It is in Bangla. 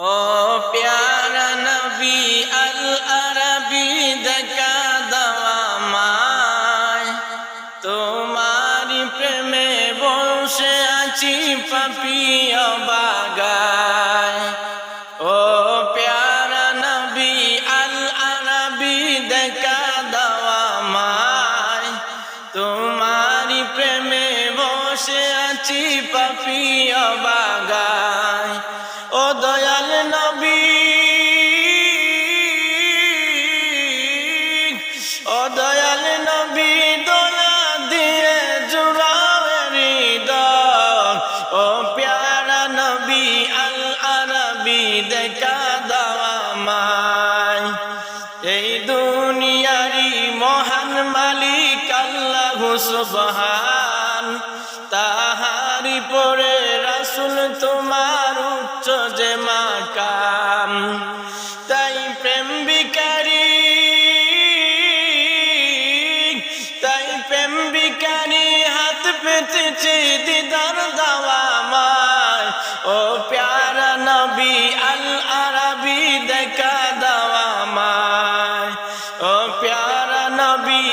ও প্যারা নবী আল আরবি দেখা দেওয়া মায়। তোমারি প্রেমে বসে আছি পাপিয়া বাগায় ও প্যারা নবী আল আরবি দেখা দেওয়া মায়। তোমারি প্রেমে ও নবী দয়া দিয়ে জুড়াবে হৃদয়। ও প্যারা নবী আল আরবি দাওয়া মায় এই দুনিয়ারি মহান মালিক আল্লাহ সুবহান। তাহারি পরে রাসুল তোমার উচ্চ যে মাকাম। পেতেছে দিদার দাওয়া মায় ও প্যারা নবী আল আরবি দেখা দাওয়া মায় ও প্যারা নবী